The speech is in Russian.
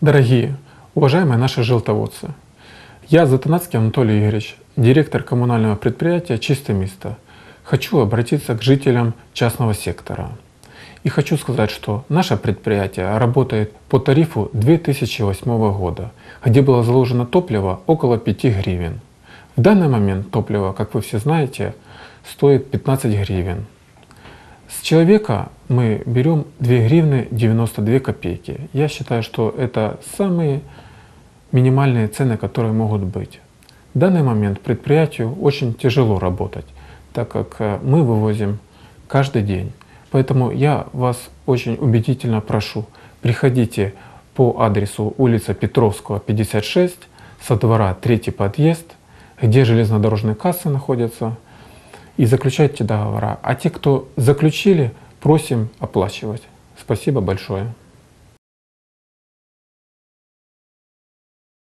Дорогие, уважаемые наши желтоводцы, я Затанацкий Анатолий Игоревич, директор коммунального предприятия «Чистое место». Хочу обратиться к жителям частного сектора. И хочу сказать, что наше предприятие работает по тарифу 2008 года, где было заложено топливо около 5 гривен. В данный момент топливо, как вы все знаете, стоит 15 гривен. Человека мы берем 2 гривны 92 копейки. Я считаю, что это самые минимальные цены, которые могут быть. В данный момент предприятию очень тяжело работать, так как э, мы вывозим каждый день. Поэтому я вас очень убедительно прошу, приходите по адресу улица Петровского, 56, со двора третий подъезд, где железнодорожные кассы находятся, и заключайте договора. А те, кто заключили, просим оплачивать. Спасибо большое.